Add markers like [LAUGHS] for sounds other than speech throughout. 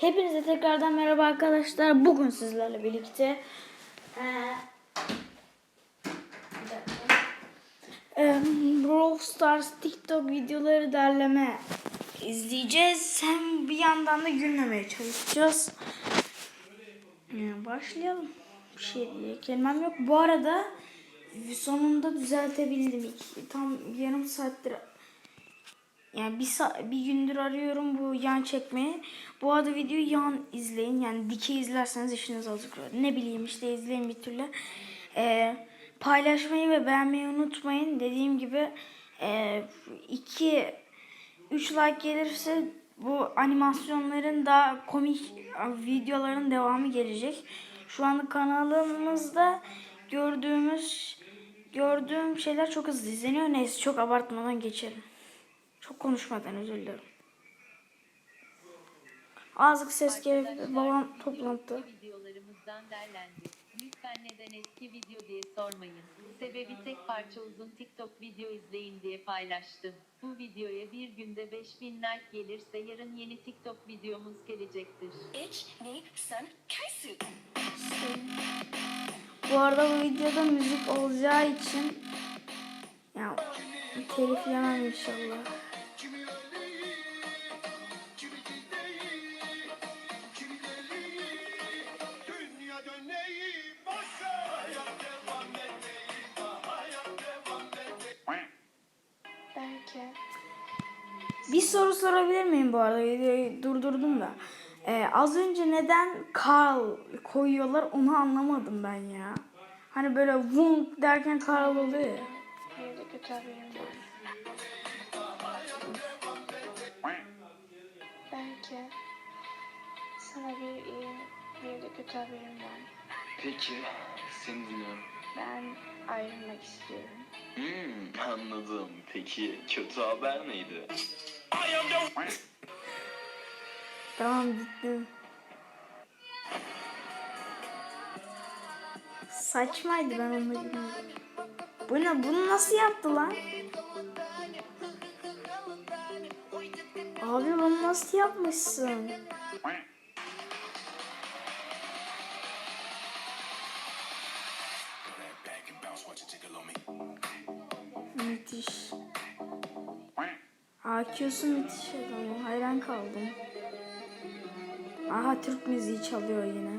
Hepinize tekrardan merhaba arkadaşlar. Bugün sizlerle birlikte. Eee, Brawl Stars TikTok videoları derleme izleyeceğiz. Hem bir yandan da gülmemeye çalışacağız. Ee, başlayalım. Bir şey diye kelimem yok. Bu arada sonunda düzeltebildim. Tam yarım saattir yani bir, bir gündür arıyorum bu yan çekmeyi. Bu arada videoyu yan izleyin. Yani dikey izlerseniz işiniz azıcık. Ne bileyim işte izleyin bir türlü. Ee, paylaşmayı ve beğenmeyi unutmayın. Dediğim gibi 2 3 like gelirse bu animasyonların da komik videoların devamı gelecek. Şu anda kanalımızda gördüğümüz gördüğüm şeyler çok hızlı izleniyor. Neyse çok abartmadan geçelim. Çok konuşmadan özür dilerim. Azıcık ses gelip babam toplantıda. videolarımızdan derlendi. Lütfen neden eski video diye sormayın. Sebebi tek parça uzun TikTok video izleyin diye paylaştım. Bu videoya bir günde 5000 like gelirse yarın yeni TikTok videomuz gelecektir. Bu arada bu videoda müzik olacağı için ya telif yemem inşallah. Bir soru sorabilir miyim bu arada? Videoyu durdurdum da. Ee, az önce neden Carl koyuyorlar onu anlamadım ben ya. Hani böyle vunk derken Carl oluyor ya. Bir de kötü haberim var. Belki sana bir iyi, bir de kötü haberim var. Peki, seni dinliyorum. Ben ayrılmak istiyorum. Hmm, anladım. Peki, kötü haber neydi? Tamam gittim. Saçmaydı ben onu bilmiyorum. Bu ne? Bunu nasıl yaptı lan? Abi bunu nasıl yapmışsın? AQ'su müthiş adamı. Hayran kaldım. Aha Türk müziği çalıyor yine.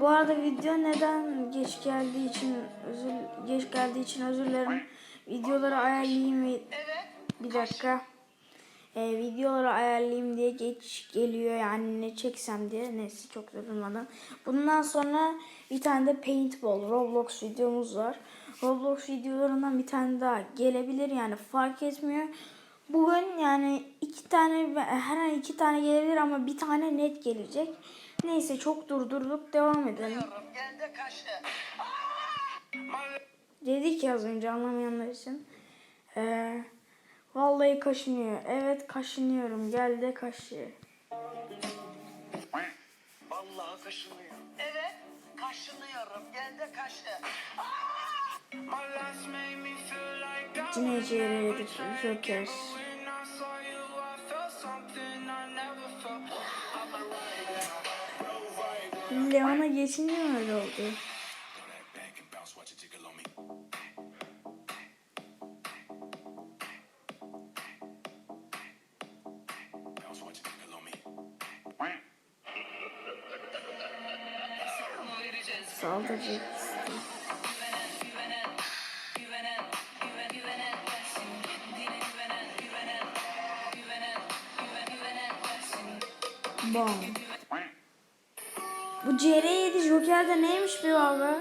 Bu arada video neden geç geldiği için özür geç geldiği için özür dilerim. Videoları ayarlayayım bir dakika. Ee, videoları ayarlayayım diye geç geliyor yani ne çeksem diye. Neyse çok da durmadan. Bundan sonra bir tane de paintball Roblox videomuz var. Roblox videolarından bir tane daha gelebilir yani fark etmiyor. Bugün yani iki tane her an iki tane gelebilir ama bir tane net gelecek. Neyse çok durdurduk devam edelim. Dedik ya az önce anlamayanlar için. Ee, vallahi kaşınıyor. Evet kaşınıyorum. Gel de kaşı. Vallahi kaşınıyor Evet kaşınıyorum Gel de kaşı Cineciye yedik Joker. Leon'a geçince öyle oldu? Saldıracak. Bam. Bu CR7 Joker'de neymiş bir abi?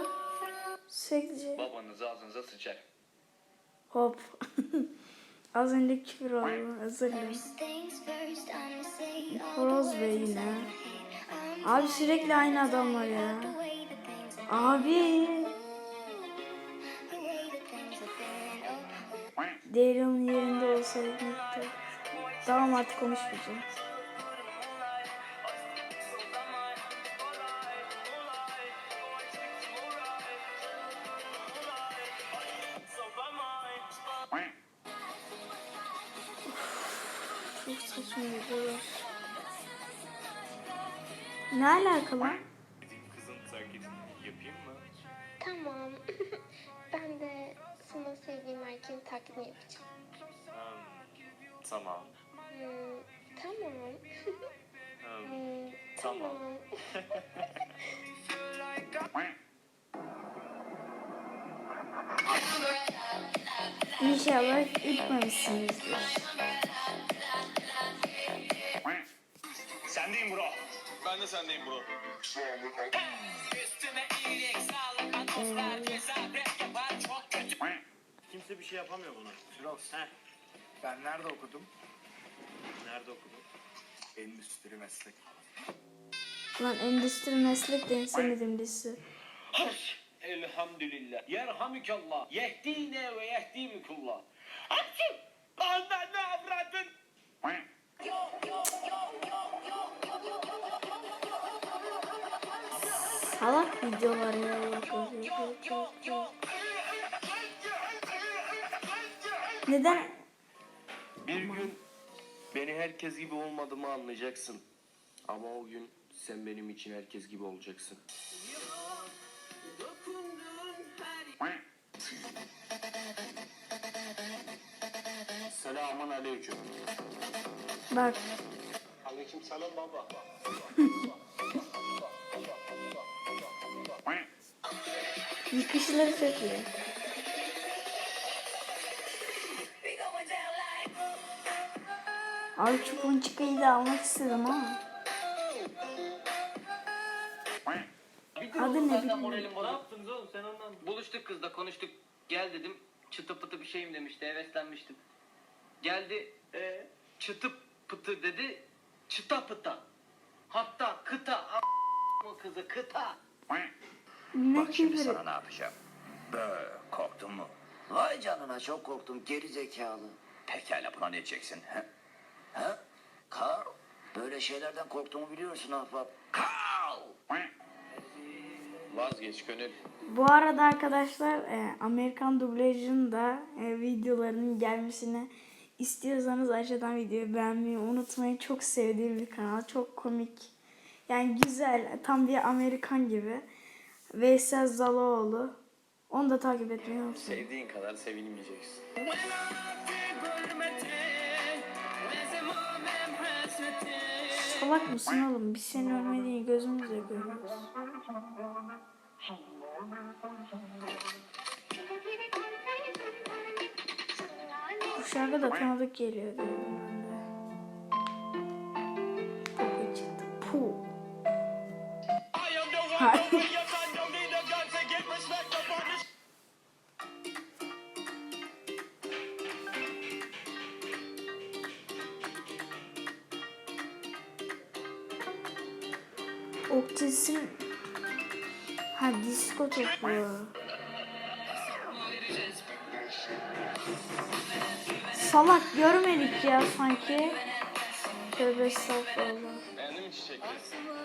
Sürekli Babanız ağzınıza sıçar. Hop. [LAUGHS] Az önce küfür oldu. Özür dilerim. Horoz Bey yine. Abi sürekli aynı adamlar ya. Abi. Daryl'ın yerinde olsaydı. Tamam artık konuşmayacağım. Çok saçma bir Ne alaka lan? Erkeğin taklidini yapacağım. Hmm, tamam. Hmm, tamam. Tamam. tamam. İnşallah ütmemişsinizdir. Sendeyim bro. Ben de sendeyim bro. Şey yapamıyor buna. Firoz, Heh. ben nerede okudum? Nerede okudun? Endüstri meslek. Lan endüstri meslek de en sevmediğim lise. Elhamdülillah. Yerhamükallah. Yehdine ve yehdimikullah. Açım! Anne ne avradın? Salak videolar ya. Yok, yok, yok, yok, Neden? Bir gün beni herkes gibi olmadığımı anlayacaksın. Ama o gün sen benim için herkes gibi olacaksın. Selamun aleyküm. Bak Aleyküm selam baba. yıkışları çok iyi. Abi şu ponçikayı da almak istedim ama. Adı ne bozuk. Ne yaptınız oğlum sen ondan? Buluştuk kızla konuştuk. Gel dedim. Çıtı pıtı bir şeyim demişti. Heveslenmiştim. Geldi. E, çıtı pıtı dedi. Çıta pıta. Hatta kıta. A- kızı kıta. Ne Bak şimdi sana ne yapacağım. Böyle korktun mu? Vay canına çok korktum geri zekalı. Pekala buna ne diyeceksin? He? He? Karl, böyle şeylerden korktuğumu biliyorsun ahbap. Karl! Vazgeç gönül. Bu arada arkadaşlar e, Amerikan dublajının da e, videolarının gelmesini istiyorsanız aşağıdan videoyu beğenmeyi unutmayın. Çok sevdiğim bir kanal. Çok komik. Yani güzel. Tam bir Amerikan gibi. Veysel Zaloğlu. Onu da takip etmeyi unutmayın. Sevdiğin kadar sevilmeyeceksin. Salak mısın oğlum? Biz senin ölmediğini gözümüzle görüyoruz. Bu şarkı da tanıdık geliyor diyorum ben de. Puh Oktis'in Ha disko topu. Salak görmedik ya sanki. Tövbe estağfurullah. Beğendin mi çiçekleri?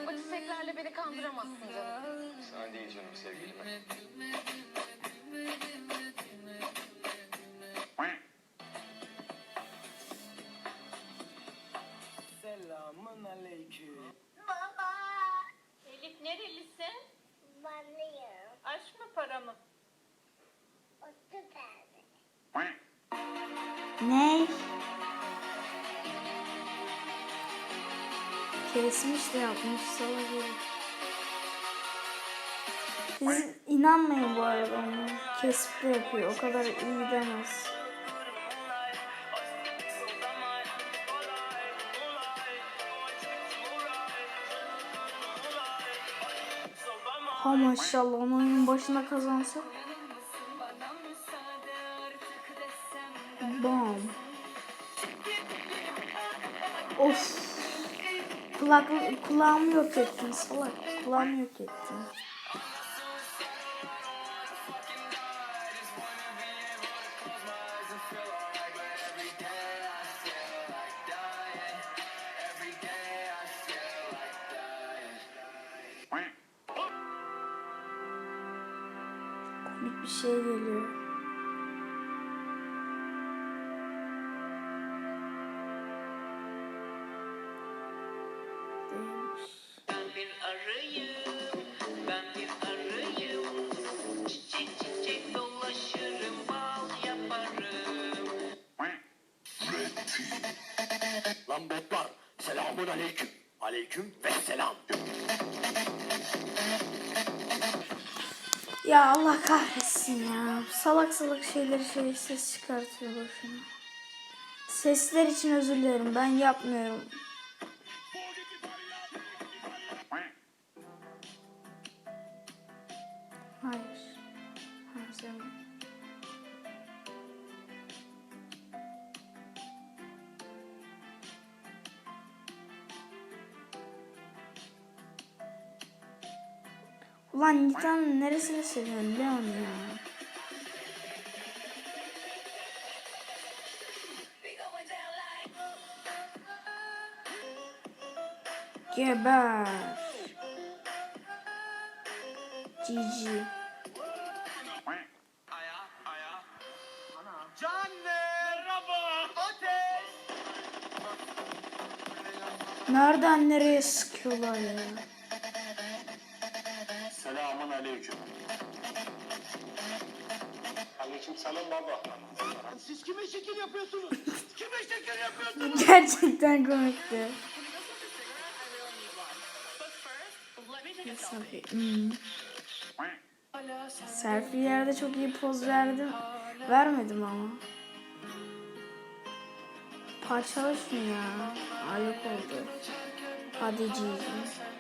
Bu çiçeklerle beni kandıramazsın canım. Sana değil canım sevgilime. Aşk mı para mı? Otuz tane. Ne? Kesmiş de yapmış salak. Siz inanmayın bu arada ona. Kesip de yapıyor. O kadar iyi demez. Ha maşallah onun başında kazansa. Bam. Of. Kulak, kulağımı yok ettin salak. Kulağımı yok ettin. bir şey geliyor. Ben bir arıyım, ben bir arıyım. Çiçek çiçek bal yaparım. Lan botlar, selamun aleyküm. Aleyküm ve selam. Ya Allah kahretsin ya. Salak salak şeyleri şey ses çıkartıyor boşuna. Sesler için özür dilerim. Ben yapmıyorum. Ulan Nitan neresini seviyorsun Leon ya? Geber. Cici. Nereden nereye sıkıyorlar ya? Selamun aleyküm. Selam baba. Siz kime şekil yapıyorsunuz? [LAUGHS] kime şekil yapıyorsunuz? Gerçekten komikti. Hmm. Selfie yerde çok iyi poz verdim. Vermedim ama. Parçala şunu ya. Ayıp oldu. Hadi Cici.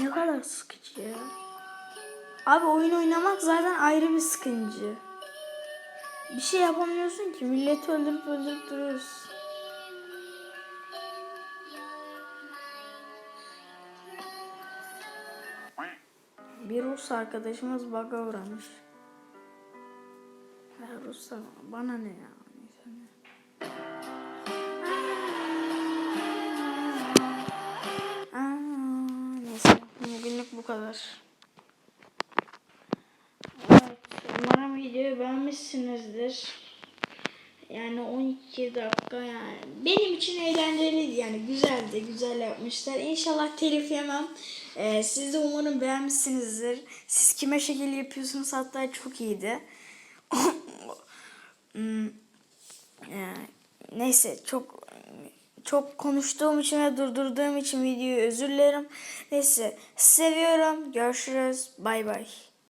Ne kadar sıkıcı ya. Abi oyun oynamak zaten ayrı bir sıkıncı. Bir şey yapamıyorsun ki. Milleti öldürüp öldürüp duruyorsun. Bir Rus arkadaşımız bug'a uğramış. Ya Ruslar bana ne ya? Kadar. Evet, umarım videoyu beğenmişsinizdir. Yani 12 dakika yani benim için eğlenceliydi yani güzeldi güzel yapmışlar. İnşallah telif yemem. Ee, siz de umarım beğenmişsinizdir. Siz kime şekil yapıyorsunuz hatta çok iyiydi. [LAUGHS] Hmm, yani, neyse çok çok konuştuğum için ve durdurduğum için videoyu özür dilerim. Neyse seviyorum. Görüşürüz. Bay bay.